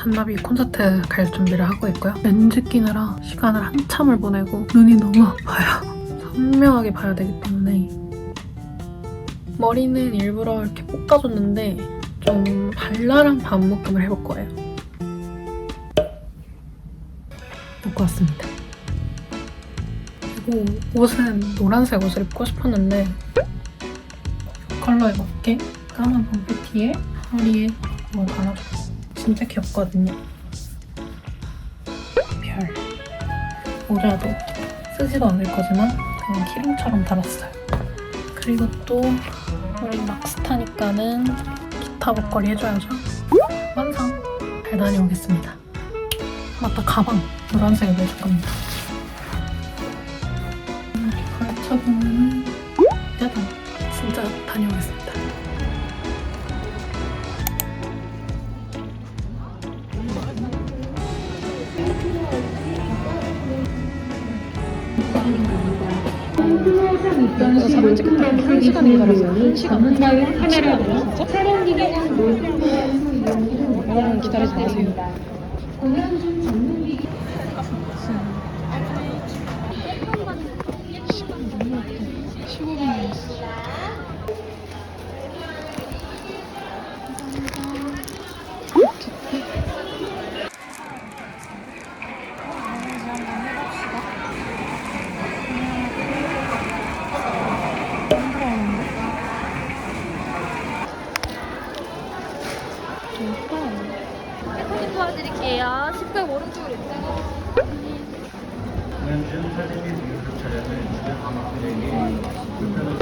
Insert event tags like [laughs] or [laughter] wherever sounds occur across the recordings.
잔나비 콘서트 갈 준비를 하고 있고요. 렌즈 끼느라 시간을 한참을 보내고 눈이 너무 아파요. 선명하게 봐야 되기 때문에 머리는 일부러 이렇게 볶아줬는데 좀 발랄한 반묶음을 해볼 거예요. 묶고 왔습니다. 그리고 옷은 노란색 옷을 입고 싶었는데 이 컬러에 맞게 까만 봄피티에 허리에 이걸 달아줬어요. 진짜 귀엽거든요. 별. 모자도 쓰지도 않을 거지만 그냥 키링처럼 달았어요. 그리고 또 우리 막스타니까는 기타 목걸이 해줘야죠. 완성! 잘 다녀오겠습니다. 맞다, 가방. 노란색을 내줄 겁니다. 이렇게 걸쳐보면 짜잔! 진짜 다녀오겠습니다. 여기서 사진 찍겠다. 한 시간이 걸렸어요. 한 시간. 카메라로 촬영 기계는 여러분 기다리지 마세요. 사진 도와드릴게요. 10등 오른쪽으로 있어요.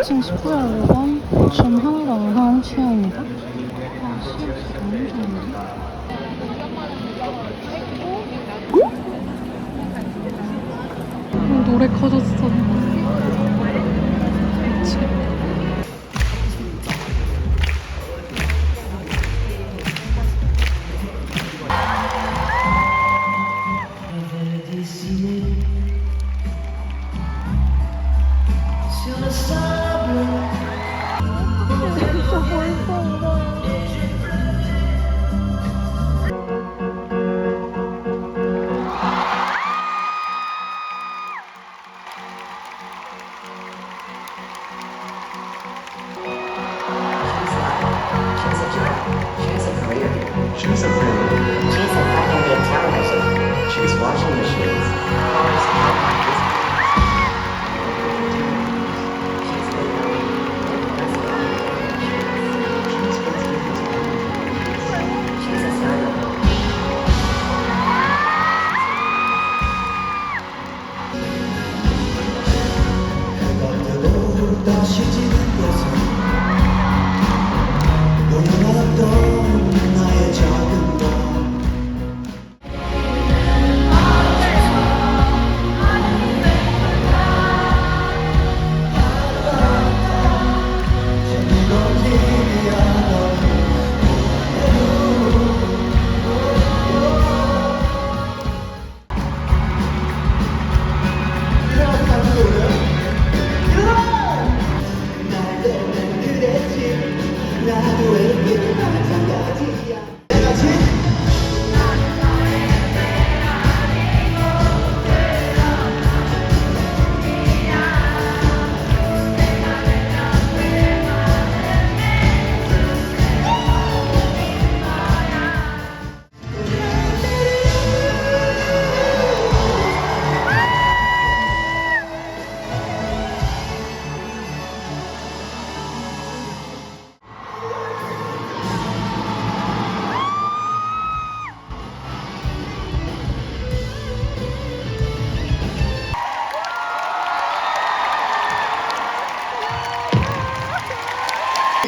층 19열 5번 춤 한가운한 취향입니다. 아, 시역시 너무 좋은데? 어, 노래 커졌어. She was a fool. She's a fucking big television. She was washing machines. Cars, helicopters. She didn't listen.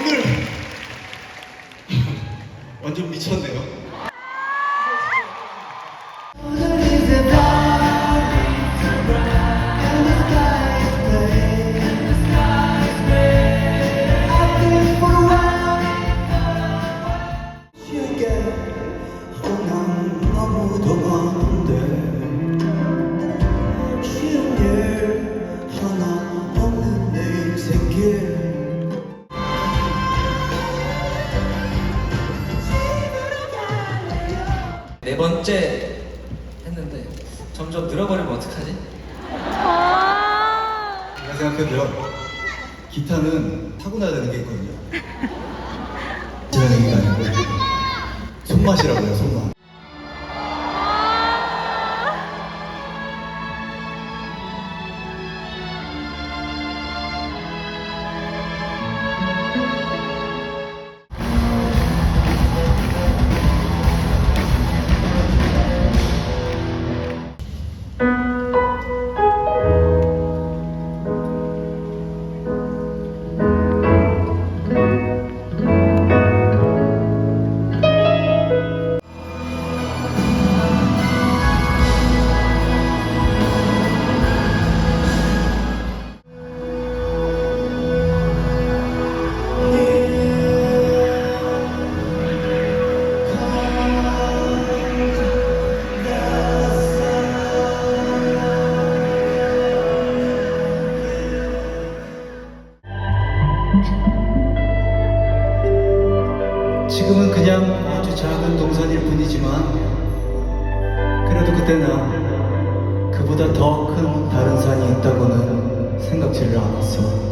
오늘 [laughs] 완전 미쳤네요. 번째 했는데 점점 늘어버리면 어떡하지? 아. 제가 생각해도요 기타는 타고나야 되는 게 있거든요 [laughs] 지난 얘기가 아니고 손맛이라고 해요 손맛 지금은 그냥 아주 작은 동산일 뿐이지만 그래도 그때는 그보다 더 큰 다른 산이 있다고는 생각지를 않았어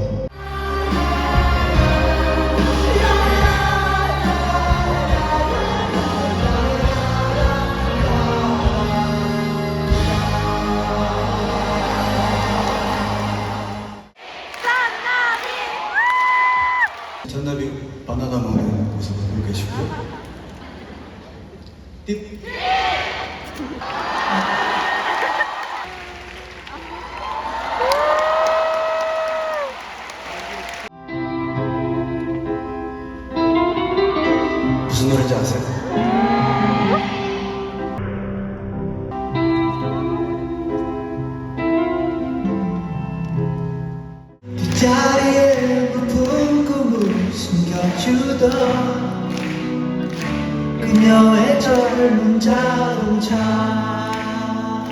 자동차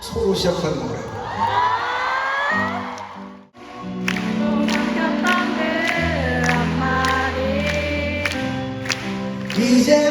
소로 시작하는 노래 이제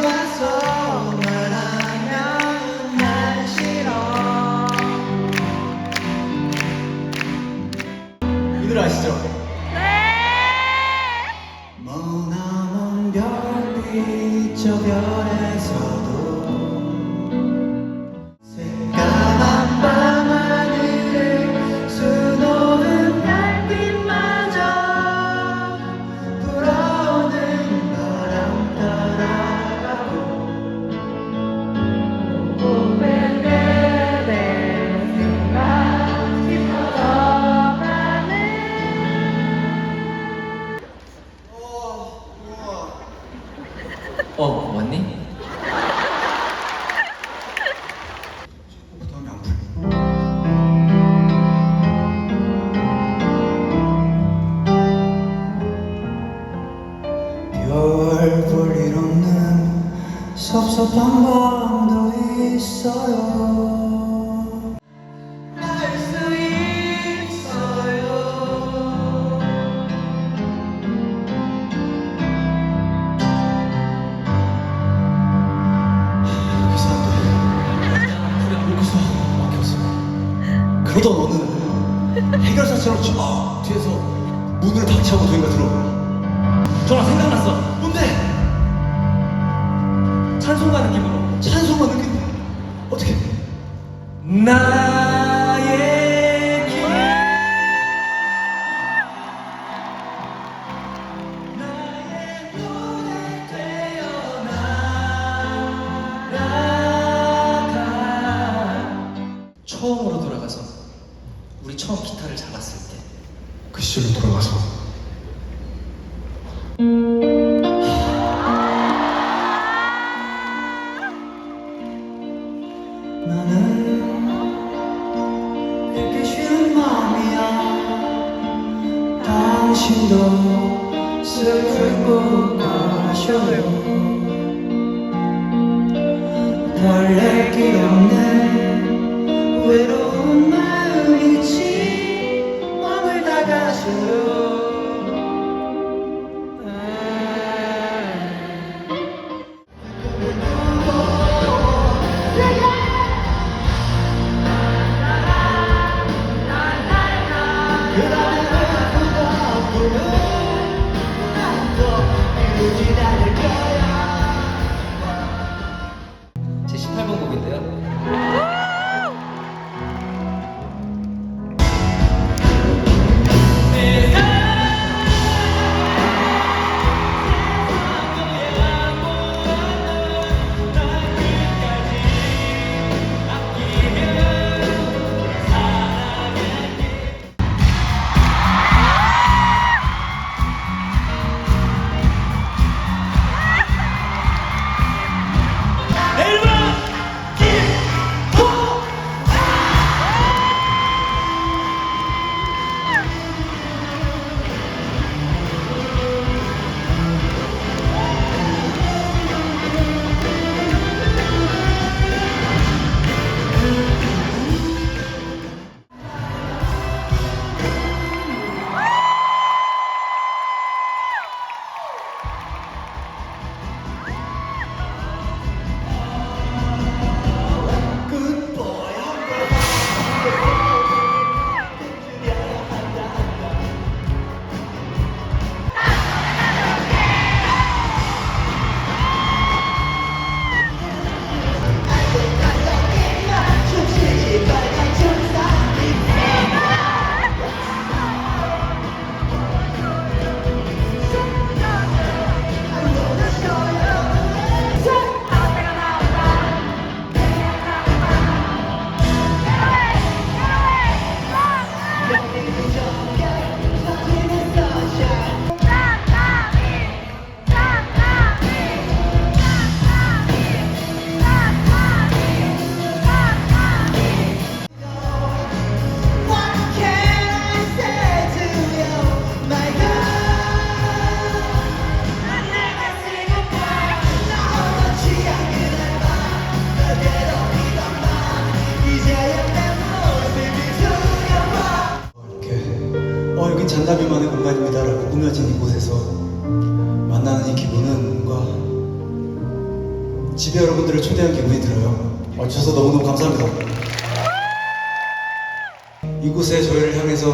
있어요 알수 있어요 여기서 안 돼. 여기서 막혔어. 그러다 너는 해결사처럼 저 뒤에서 문을 닥치고 도희가 들어오고. 정아 생각났어 뭔데? 찬송가 느낌으 나의 길. 나의 노래 되어 나가. 처음으로 돌아가서 우리 처음 기타를 잡았을 때. 그 시절로 돌아가서 당신도 슬프고 가셔요. 달랠 길 없는 외로운 마음이지. 마음을 다가서요 만남이만의 공간입니다라고 꾸며진 이곳에서 만나는 이 기분은 뭔가 집에 여러분들을 초대한 기분이 들어요. 와주셔서 너무너무 감사합니다. 이곳에 저희를 향해서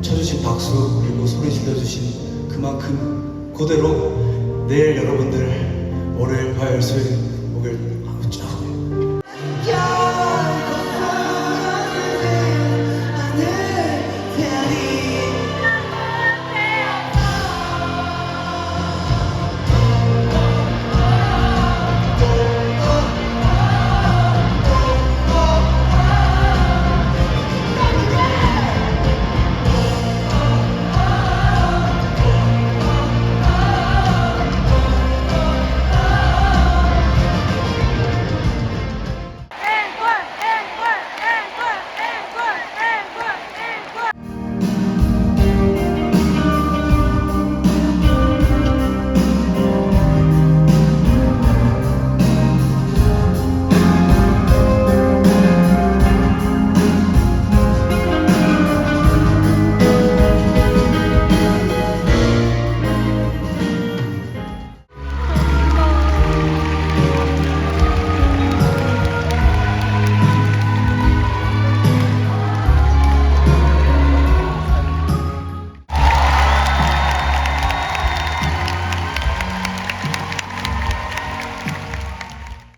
쳐주신 박수 그리고 소리 질러주신 그만큼 그대로 내일 여러분들 월요일 화요일 수요일